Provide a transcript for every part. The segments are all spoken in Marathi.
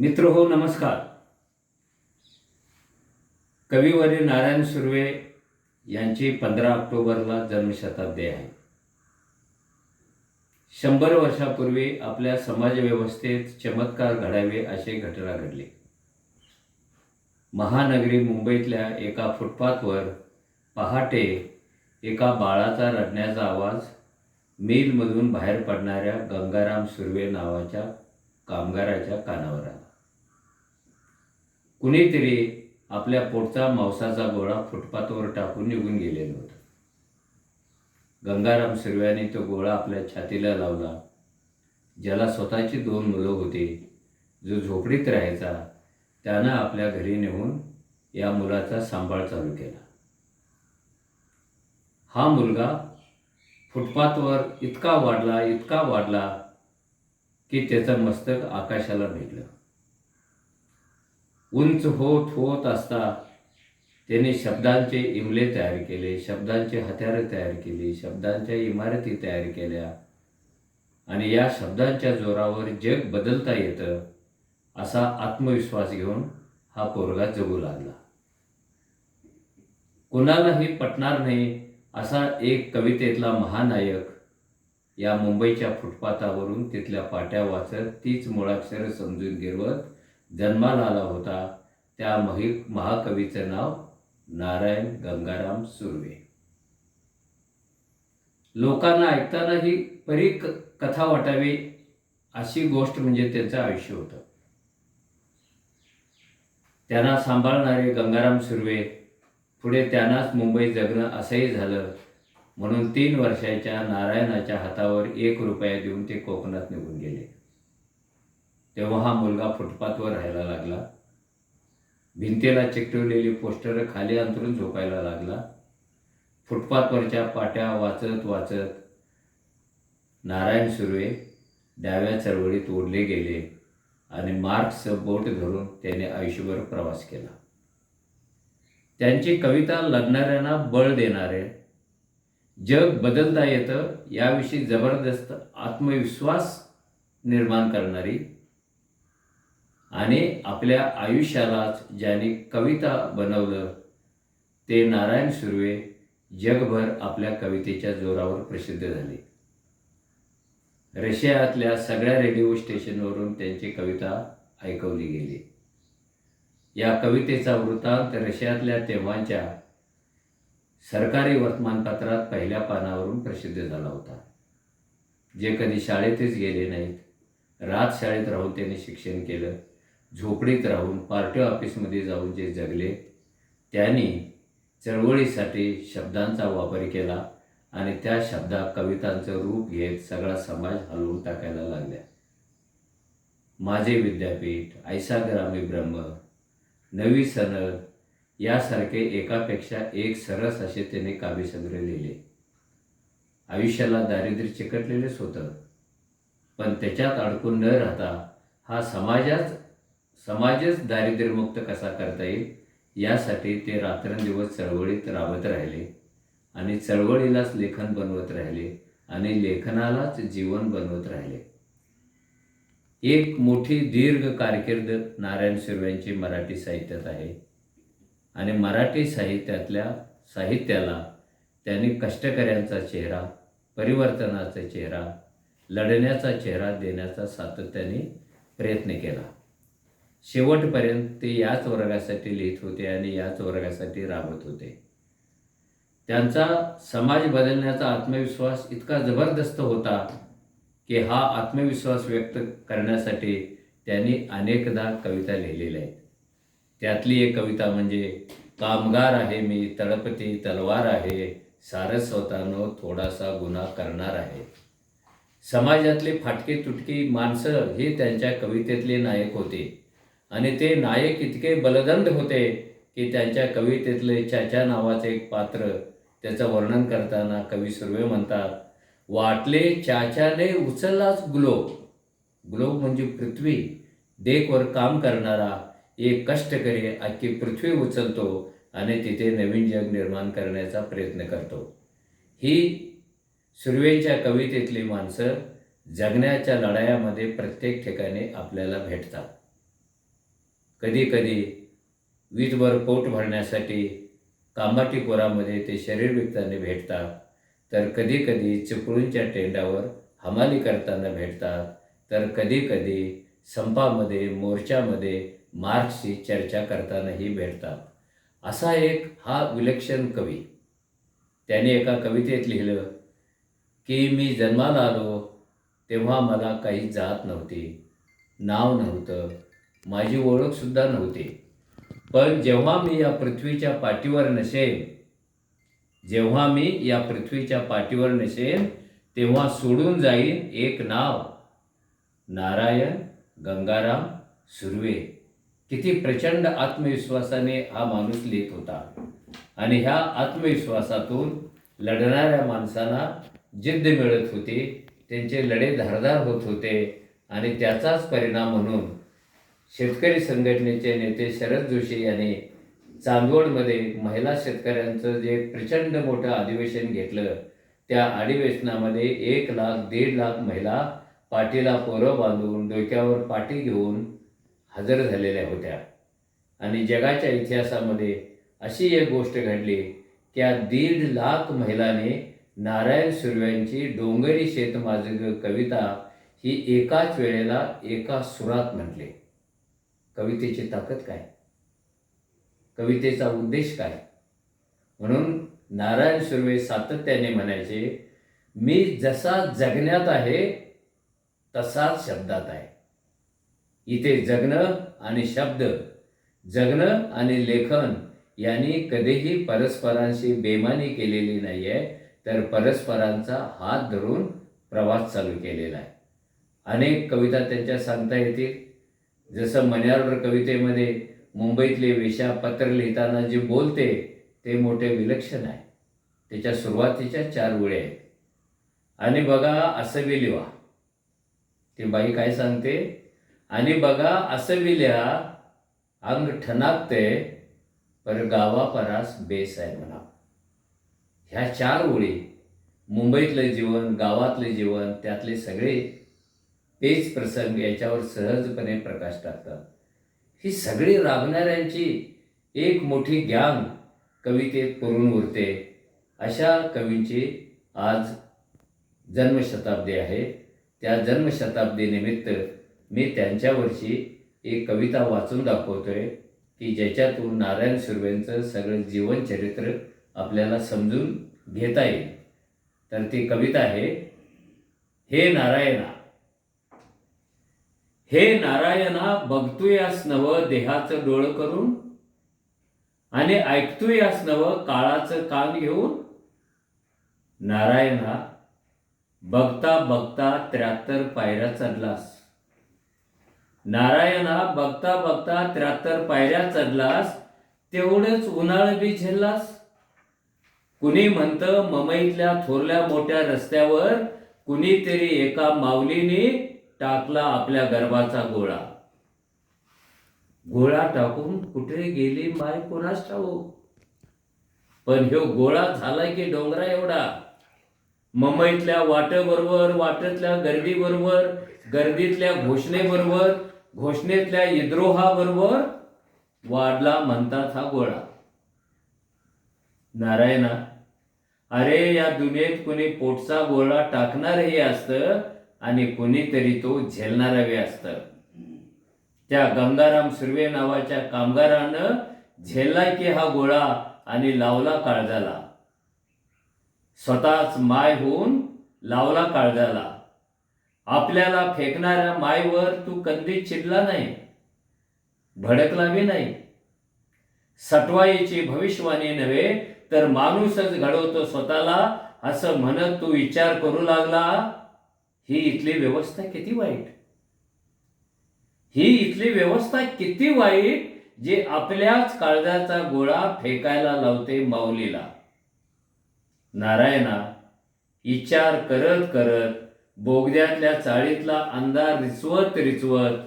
मित्र हो नमस्कार. कविवर्य नारायण सुर्वे यांची पंधरा ऑक्टोबरला जन्मशताब्दी आहे. शंभर वर्षापूर्वी आपल्या समाजव्यवस्थेत चमत्कार घडावे असे घटना घडले. महानगरी मुंबईतल्या एका फुटपाथवर पहाटे एका बाळाचा रडण्याचा आवाज मिलमधून बाहेर पडणाऱ्या गंगाराम सुर्वे नावाच्या कामगाराच्या कानावर आला. कुणीतरी आपल्या पोटचा मांसाचा गोळा फुटपाथवर टाकून निघून गेलेलं होतं. गंगाराम सुर्व्याने तो गोळा आपल्या छातीला लावला. ज्याला स्वतःची दोन मुलं होती जो झोपडीत राहायचा त्यानं आपल्या घरी नेऊन या मुलाचा सांभाळ चालू केला. हा मुलगा फुटपाथवर इतका वाढला इतका वाढला की त्याचं मस्तक आकाशाला भेटलं. उंच होत होत असता त्याने शब्दांचे इमले तयार केले शब्दांचे हत्यारं तयार केली शब्दांच्या इमारती तयार केल्या. आणि या शब्दांच्या जोरावर जग बदलता येतं असा आत्मविश्वास घेऊन हा पोरगा जगू लागला. कुणालाही पटणार नाही असा एक कवितेतला महानायक या मुंबईच्या फुटपाथावरून तिथल्या पाट्या वाचत तीच मुळाक्षरं समजून गिरवत जन्माला आला होता त्या महि महाकवीचं नाव नारायण गंगाराम सुर्वे. लोकांना ऐकताना ही परी क- कथा वाटावी अशी गोष्ट म्हणजे त्यांचं आयुष्य होतं. त्यांना सांभाळणारे गंगाराम सुर्वे पुढे त्यांनाच मुंबई जगणं असंही झालं म्हणून तीन वर्षाच्या नारायणाच्या हातावर एक रुपया देऊन ते कोकणात निघून गेले. तेव्हा हा मुलगा फुटपाथवर राहायला लागला. भिंतीला चिकटवलेली पोस्टर खाली अंतरून झोपायला लागला. फुटपाथवरच्या पाट्या वाचत वाचत नारायण सुर्वे डाव्या चळवळीत ओढले गेले आणि मार्क्सचं बोट धरून त्याने आयुष्यभर प्रवास केला. त्यांची कविता लढणाऱ्यांना बळ देणारे जग बदलता येतं याविषयी जबरदस्त आत्मविश्वास निर्माण करणारी आणि आपल्या आयुष्यालाच ज्याने कविता बनवलं ते नारायण सुर्वे जगभर आपल्या कवितेच्या जोरावर प्रसिद्ध झाले. रशियातल्या सगळ्या रेडिओ स्टेशनवरून त्यांची कविता ऐकवली गेली. या कवितेचा वृत्तांत रशियातल्या तेव्हाच्या सरकारी वर्तमानपत्रात पहिल्या पानावरून प्रसिद्ध झाला होता. जे कधी शाळेतच गेले नाहीत रात शाळेत राहून त्यांनी शिक्षण केलं. झोपडीत राहून पार्टी ऑफिसमध्ये जाऊन जे जगले त्यांनी चळवळीसाठी शब्दांचा वापर केला आणि त्या शब्दा कवितांचं रूप घेत सगळा समाज हलवून टाकायला लागल्या. माझे विद्यापीठ ऐसा ग्रामी ब्रह्म नवी सनद यासारखे एकापेक्षा एक सरस असे त्याने काव्यसंग्रह लिहिले. आयुष्याला दारिद्र्य चिकटलेलेच होतं पण त्याच्यात अडकून न राहता हा समाजाच समाजच दारिद्र्यमुक्त कसा करता येईल? यासाठी ते रात्रंदिवस चळवळीत राबत राहिले आणि चळवळीलाच लेखन बनवत राहिले आणि लेखनालाच जीवन बनवत राहिले. एक मोठी दीर्घ कारकीर्द नारायण सुर्व्यांची मराठी साहित्यात आहे आणि मराठी साहित्यातल्या साहित्याला त्यांनी कष्टकऱ्यांचा चेहरा परिवर्तनाचा चेहरा लढण्याचा चेहरा देण्याचा सातत्याने प्रयत्न केला. शेवटपर्यंत ते याच वर्गासाठी लिहित होते आणि याच वर्गासाठी राबत होते. त्यांचा समाज बदलण्याचा आत्मविश्वास इतका जबरदस्त होता की हा आत्मविश्वास व्यक्त करण्यासाठी त्यांनी अनेकदा कविता लिहिलेल्या आहेत. त्यातली एक कविता म्हणजे कामगार आहे मी तळपती तलवार आहे सारस स्वतःनं थोडासा गुन्हा करणार आहे. समाजातले फाटके तुटकी माणसं हे त्यांच्या कवितेतले नायक होते. आणि ते नायक इतके बलदंड होते की त्यांच्या कवितेतले चाचा नावाचे एक पात्र त्याचं वर्णन करताना कवी सुर्वे म्हणतात वाटले चाच्याने उचललाच ग्लोब. ग्लोब म्हणजे पृथ्वी. डेकवर काम करणारा एक कष्टकरी अख्खी पृथ्वी उचलतो आणि तिथे नवीन जग निर्माण करण्याचा प्रयत्न करतो. ही सुर्वेच्या कवितेतली माणसं जगण्याच्या लढायामध्ये प्रत्येक ठिकाणी आपल्याला भेटतात. कधीकधी वीजभर पोट भरण्यासाठी कामाटीपुरामध्ये ते शरीर विकताना भेटतात. तर कधीकधी चिपळूणच्या टेंडावर हमाली करताना भेटतात. तर कधीकधी संपामध्ये मोर्चामध्ये मार्क्सची चर्चा करतानाही भेटतात. असा एक हा विलक्षण कवी. त्याने एका कवितेत लिहिलं की मी जन्माला आलो तेव्हा मला काही जात नव्हती. नाव नव्हतं. माझी ओळखसुद्धा नव्हती. पण जेव्हा मी या पृथ्वीच्या पाठीवर नसेन जेव्हा मी या पृथ्वीच्या पाठीवर नसेन तेव्हा सोडून जाईन एक नाव. नारायण गंगाराम सुर्वे. किती प्रचंड आत्मविश्वासाने हा माणूस लिहित होता. आणि ह्या आत्मविश्वासातून लढणाऱ्या माणसांना जिद्द मिळत होती. त्यांचे लढे धारदार होत होते. आणि त्याचाच परिणाम म्हणून शेतकरी संघटनेचे नेते शरद जोशी यांनी चांदवडमध्ये महिला शेतकऱ्यांचं जे प्रचंड मोठं अधिवेशन घेतलं त्या अधिवेशनामध्ये एक लाख दीड लाख महिला पाठीला पोरं बांधून डोक्यावर पाठी घेऊन हजर झालेल्या होत्या. आणि जगाच्या इतिहासामध्ये अशी एक गोष्ट घडली की या दीड लाख महिलांनी नारायण सुर्व्यांची डोंगरी शेतमाजग कविता ही एकाच वेळेला एका सुरात म्हटली. कवितेची ताकद काय? कवितेचा उद्देश काय? म्हणून नारायण सुर्वे सातत्याने म्हणायचे मी जसा जगण्यात आहे तसाच शब्दात आहे. इथे जगणं आणि शब्द जगणं आणि लेखन यांनी कधीही परस्परांशी बेमानी केलेली नाही आहे तर परस्परांचा हात धरून प्रवास चालू केलेला आहे. अनेक कविता त्यांच्या सांगता येतील. जसं मन्याळवर कवितेमध्ये मुंबईतले वेशा पत्र लिहिताना जे बोलते ते मोठे विलक्षण आहे. त्याच्या सुरुवातीच्या चार ओळी आहेत. आणि बघा असं बी लिहा ती बाई काय सांगते? आणि बघा असं बी लिहा अंग ठणाकते पर गावापरास बेस आहे म्हणा. ह्या चार ओळी मुंबईतलं जीवन गावातलं जीवन त्यातले सगळे तेच प्रसंग याच्यावर सहजपणे प्रकाश टाकतात. ही सगळी राबणाऱ्यांची एक मोठी गँग कवितेत पुरून उरते. अशा कवींची आज जन्मशताब्दी आहे. त्या जन्मशताब्दीनिमित्त मी त्यांच्यावरची एक कविता वाचून दाखवतोय की ज्याच्यातून नारायण सुर्वेंचं सगळं जीवनचरित्र आपल्याला समजून घेता येईल. तर ती कविता आहे हे नारायणा हे नारायणा बघतोयास नव देहाचं डोळ करून? आणि ऐकतोयास नव काळाचं कान घेऊन? नारायणा बघता बघता त्र्याहत्तर पायऱ्या चढलास. नारायणा बघता बघता त्र्याहत्तर पायऱ्या चढलास तेवढंच उन्हाळ बी झेललास. कुणी म्हणतं ममईतल्या थोरल्या मोठ्या रस्त्यावर कुणीतरी एका माऊलीने टाकला आपल्या गर्भाचा गोळा. गोळा टाकून कुठे गेली माय कोणास ठाऊ पण ह्यो गोळा झालाय की डोंगरा एवढा? मुंबईतल्या वाटेबरोबर वाटेतल्या गर्दीबरोबर गर्दीतल्या घोषणेबरोबर घोषणेतल्या इद्रोहाबरोबर वाढला म्हणतात हा गोळा. नारायणा अरे या दुनियेत कोणी पोटचा गोळा टाकणारही असतं आणि कोणीतरी तो झेलणारा वे असतं त्या गंगाराम सुर्वे नावाच्या कामगारानं झेलला की हा गोळा आणि लावला काळजाला. स्वतःच माय होऊन लावला काळजाला. आपल्याला फेकणाऱ्या मायवर तू कंदी चिडला नाही भडकला बी नाही. सटवाईची भविष्यवाणी नव्हे तर माणूसच घडवतो स्वतःला असं म्हणत तू विचार करू लागला. ही इथली व्यवस्था किती वाईट? ही इथली व्यवस्था किती वाईट जे आपल्याच काळजाचा गोळा फेकायला लावते माऊलीला? नारायणा विचार करत करत बोगद्यातल्या चाळीतला अंधार रिचवत रिचवत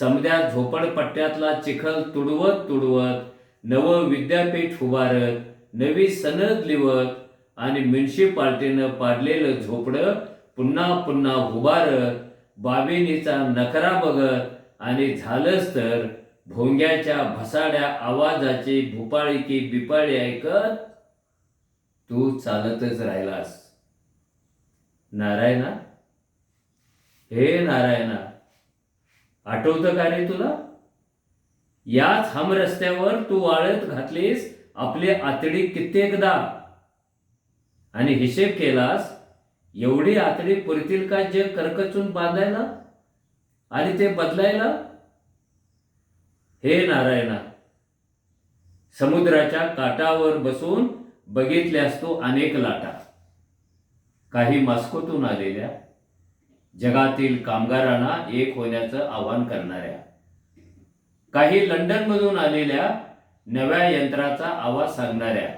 समद्या झोपडपट्ट्यातला चिखल तुडवत तुडवत नवं विद्यापीठ उभारत नवी सनद लिवत आणि म्युन्सिपाल्टीनं पाडलेलं झोपडं पुन्हा पुन्हा उभारत बाबिनीचा नखरा बघत आणि झालंच तर भोंग्याच्या भसाड्या आवाजाचे भुपाळी की बिपाळी ऐकत तू चालतच राहिलास. नारायणा? हे नारायणा आठवतं का रे तुला? याच हम रस्त्यावर तू वाळत घातलीस आपली आतडी कित्येकदा. आणि हिशेब केलास एवढी आतडी पुरतील का जे करकचून बांधायला? आणि ते बदलायला? हे नारायणा समुद्राच्या काठावर बसून बघितल्यास तो अनेक लाटा. काही मास्कोतून आलेल्या जगातील कामगारांना एक होण्याचं आवाहन करणाऱ्या. काही लंडनमधून आलेल्या नव्या यंत्राचा आवाज सांगणाऱ्या.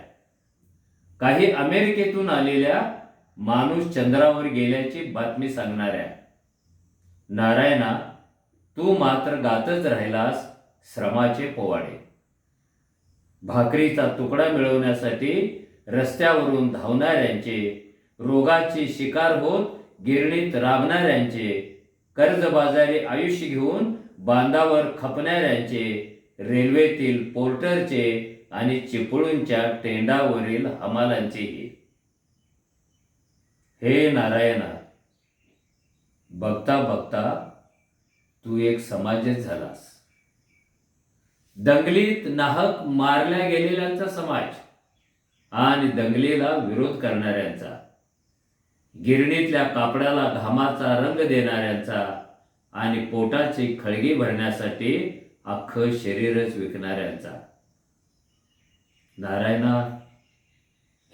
काही अमेरिकेतून आलेल्या माणूस चंद्रावर गेल्याची बातमी सांगणाऱ्या. नारायणा तू मात्र गातच राहिलास श्रमाचे पोवाडे. भाकरीचा तुकडा मिळवण्यासाठी रस्त्यावरून धावणाऱ्यांचे रोगाची शिकार होत गिरणीत राबणाऱ्यांचे कर्जबाजारी आयुष्य घेऊन बांधावर खपणाऱ्यांचे रेल्वेतील पोर्टरचे आणि चिपळूणच्या टेंडावरील हमालांचेही. हे नारायणा बघता बघता तू एक समाजच झालास. दंगलीत नाहक मारल्या गेलेल्यांचा समाज आणि दंगलीला विरोध करणाऱ्यांचा गिरणीतल्या कापडाला घामाचा रंग देणाऱ्यांचा आणि पोटाची खळगी भरण्यासाठी अख्खं शरीरच विकणाऱ्यांचा. नारायणा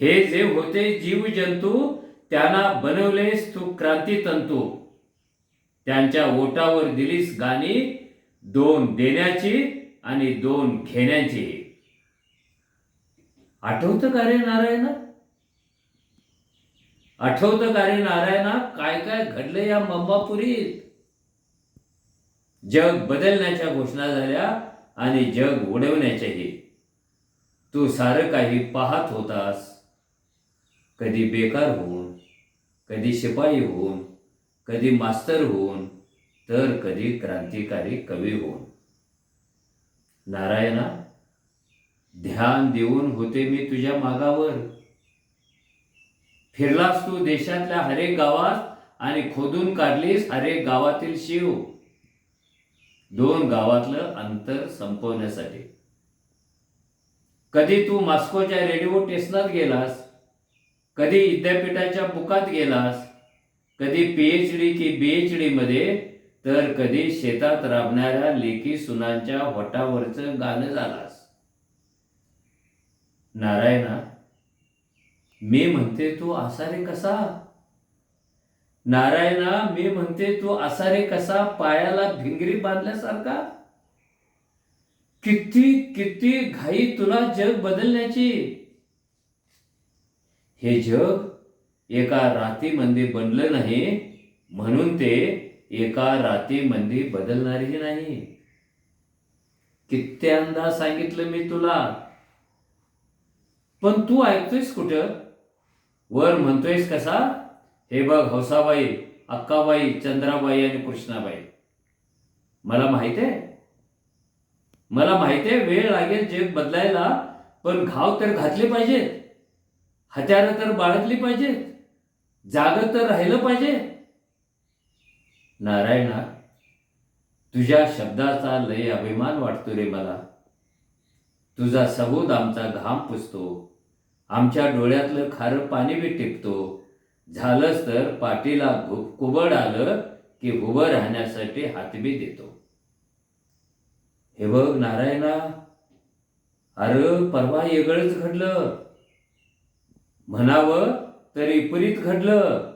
हे जे होते जीव जंतू त्यांना बनवलेस तू क्रांती तंतू. त्यांच्या ओटावर दिलीस गाणी दोन देण्याची आणि दोन घेण्याची. आठवतं का रे नारायणा आठवतं का रे नारायणा काय काय घडलं या मंबापुरीत? जग बदलण्याच्या घोषणा झाल्या आणि जग उडवण्याच्याही तू सारं काही पाहत होतास. कधी बेकार होऊन कधी शिपाई होऊन कधी मास्तर होऊन तर कधी क्रांतिकारी कवी होऊन. नारायणा ध्यान देऊन होते मी तुझ्या मागावर. फिरलास तू देशातल्या हरेक गावात आणि खोदून काढलीस हरेक गावातील शिव. दोन गावातलं अंतर संपवण्यासाठी. कधी तू मॉस्कोच्या रेडिओ स्टेशनात गेलास कधी विद्यापीठाच्या बुकात गेलास? कधी पीएच डी की बीएच डी मध्ये? तर कधी शेतात राबणाऱ्या लेकी सुनांच्या वटावरचं गाणं झालास. नारायणा मी म्हणते तू असा रे कसा? नारायणा मी म्हणते तू असा रे कसा? पायाला भिंगरी बांधल्यासारखा? किती किती घाई तुला जग बदलण्याची? हे जग एका रातीमध्ये बनलं नाही म्हणून ते एका रातीमध्ये बदलणारही नाही. कित्यांदा सांगितलं मी तुला. पण तू ऐकतोयस कुठं? वर म्हणतोयस कसा? हे बघ हौसाबाई अक्काबाई चंद्राबाई आणि कृष्णाबाई. मला माहीत आहे. मला माहीत आहे वेळ लागेल जग बदलायला पण घाव तर घातले पाहिजेत. हत्यारं तर बाळगली पाहिजेत जागं तर राहिलं पाहिजे. नारायणा तुझ्या शब्दाचा लय अभिमान वाटतो रे मला. तुझा सबोध आमचा घाम पुसतो. आमच्या डोळ्यातलं खारं पाणी बी टिपतो. झालंच तर पाठीला घु कुबड आलं की उभं राहण्यासाठी हातबी देतो. हे बघ नारायणा अरे परवा येगळंच घडलं. म्हणावं तर विपरीत घडलं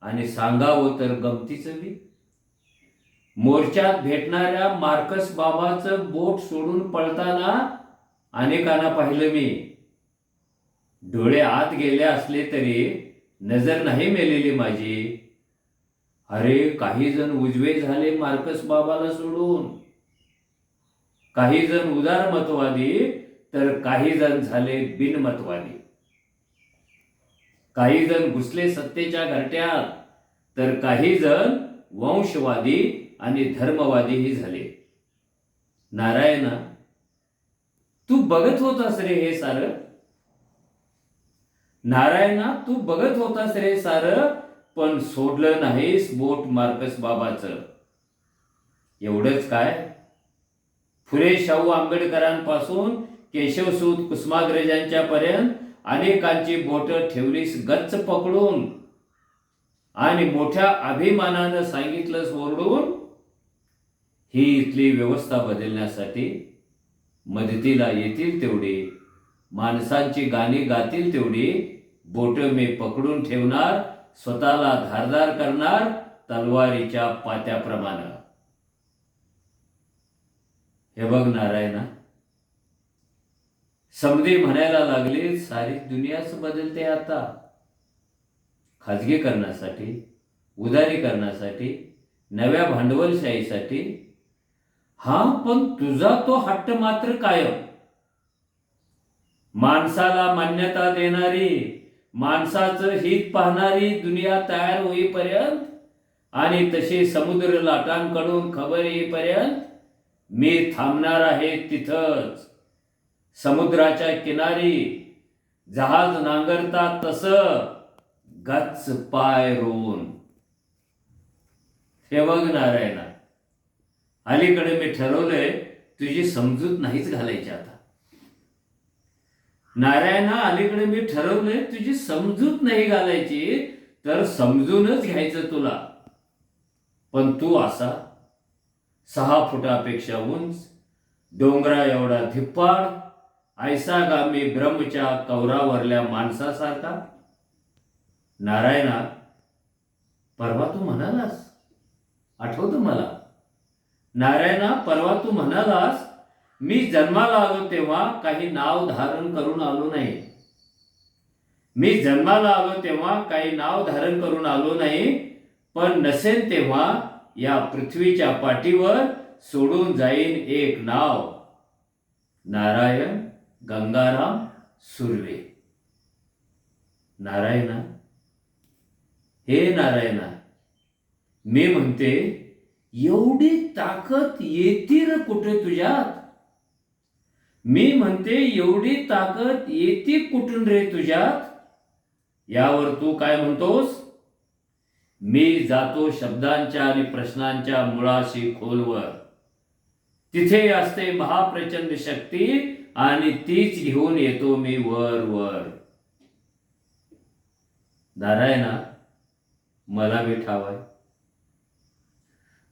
आणि सांगावं तर गमतीचं बी. मोर्चात भेटणाऱ्या मार्कस बाबाचं बोट सोडून पळताना अनेकांना पाहिलं मी. डोळे आत गेले असले तरी नजर नाही मेलेली माझी. अरे काही जण उजवे झाले मार्कस बाबाला सोडून. काही जण उदारमतवादी तर काही जण झाले बिनमतवादी. काही जण घुसले सत्तेच्या घरट्यात तर काही जण वंशवादी आणि धर्मवादीही झाले. नारायणा तू बघत होतास रे हे सार? नारायणा तू बघत होतास रे सार पण सोडलं नाहीस बोट मार्कस बाबाचं. एवढंच काय? फुले शाहू आंबेडकरांपासून केशवसूत कुसुमाग्रजांच्या पर्यंत अनेकांची बोट ठेवलीस गच्च पकडून. आणि मोठ्या अभिमानानं सांगितलंस ओरडून ही इथली व्यवस्था बदलण्यासाठी मदतीला येतील तेवढी माणसांची गाणी गातील तेवढी बोट मी पकडून ठेवणार स्वतःला धारदार करणार तलवारीच्या पात्याप्रमाणे. हे बघ नारायणा समृद्धी म्हणायला लागले सारी दुनियाच बदलते आता. खाजगीकरणासाठी उदारीकरणासाठी नव्या भांडवलशाहीसाठी. हा पण तुझा तो हट्ट मात्र कायम. माणसाला मान्यता देणारी माणसाचं हित पाहणारी दुनिया तयार होईपर्यंत आणि तशी समुद्र लाटांकडून खबर येईपर्यंत मी थांबणार आहे तिथंच. समुद्राच्या किनारी जहाज नांगरतात तस गच पाय रोवून. हे बघ नारायणा अलीकडे मी ठरवलंय तुझी समजूत नाहीच घालायची आता. नारायणा अलीकडे मी ठरवलंय तुझी समजूत नाही घालायची तर समजूनच घ्यायचं तुला. पण तू असा सहा फुटापेक्षा उंच डोंगरा एवढा धिप्पाड ऐसा गामी ब्रह्मच्या कौरावरल्या माणसासारखा? नारायणा परवा तू म्हणालास? आठवतं मला. नारायणा परवा तू म्हणालास मी जन्माला आलो तेव्हा काही नाव धारण करून आलो नाही. मी जन्माला आलो तेव्हा काही नाव धारण करून आलो नाही पण नसेल तेव्हा या पृथ्वीच्या पाठीवर सोडून जाईन एक नाव. नारायण गंगाराम सुर्वे. नारायणा. हे नारायणा मी म्हणते एवढी ताकद येती र कुठे तुझ्यात? मी म्हणते एवढी ताकद येते कुठून रे तुझ्यात? यावर तू काय म्हणतोस? मी जातो शब्दांच्या आणि प्रश्नांच्या मुळाशी खोलवर. तिथे असते महाप्रचंड शक्ती आणि तीच घेऊन येतो मी वर वर. नारायणा मला बी ठावाय.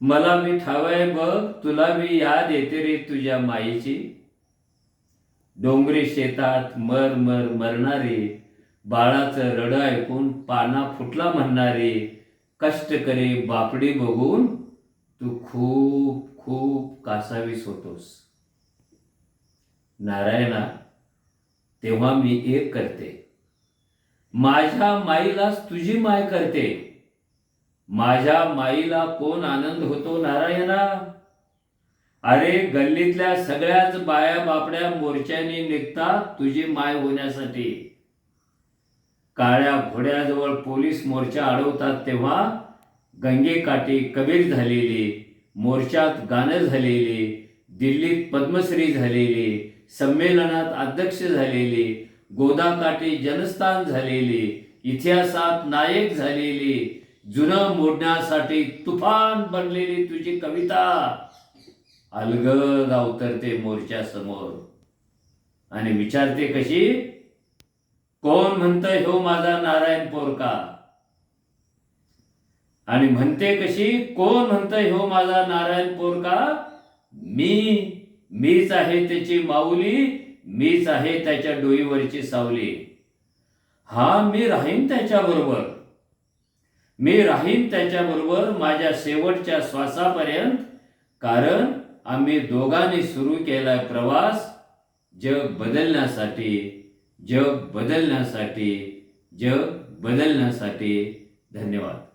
मला मी ठावाय बघ तुला मी याद येते रे तुझ्या माईची. डोंगरी शेतात मर मर मरणारे बाळाचं रड ऐकून पाना फुटला म्हणणारे कष्ट करे बापडी बघून तू खूप खूप कासावीस होतोस. नारायणा तेव्हा मी एक करते. माझ्या माईलाच तुझी माय करते. माझ्या माईला कोण आनंद होतो नारायणा? अरे गल्लीतल्या सगळ्याच बाया बापड्या मोर्चाने निघतात तुझी माय होण्यासाठी. काळ्या घोड्याजवळ पोलीस मोर्चा अडवतात तेव्हा गंगेकाठी कबीर झालेली मोर्चात गाणं झालेली दिल्लीत पद्मश्री झालेली संमेलनात अध्यक्ष झालेली गोदाकाठी जनस्थान झालेली इतिहासात नायक झालेली जुनं मोडण्यासाठी तुफान बनलेली तुझी कविता. अलगद अवतरते मोर्चा समोर. आणि विचारते कशी? कोण म्हणतंय हो माझा नारायण पोरका? आणि म्हणते कशी? कोण म्हणतंय हो माझा नारायण पोरका? मी. मीच आहे त्याची माऊली मीच आहे त्याच्या डोईवरची सावली. हा मी राहीन त्याच्याबरोबर. मी राहीन त्याच्याबरोबर माझ्या शेवटच्या श्वासापर्यंत कारण आम्ही दोघांनी सुरू केलाय प्रवास जग बदलण्यासाठी जग बदलण्यासाठी जग बदलण्यासाठी. धन्यवाद.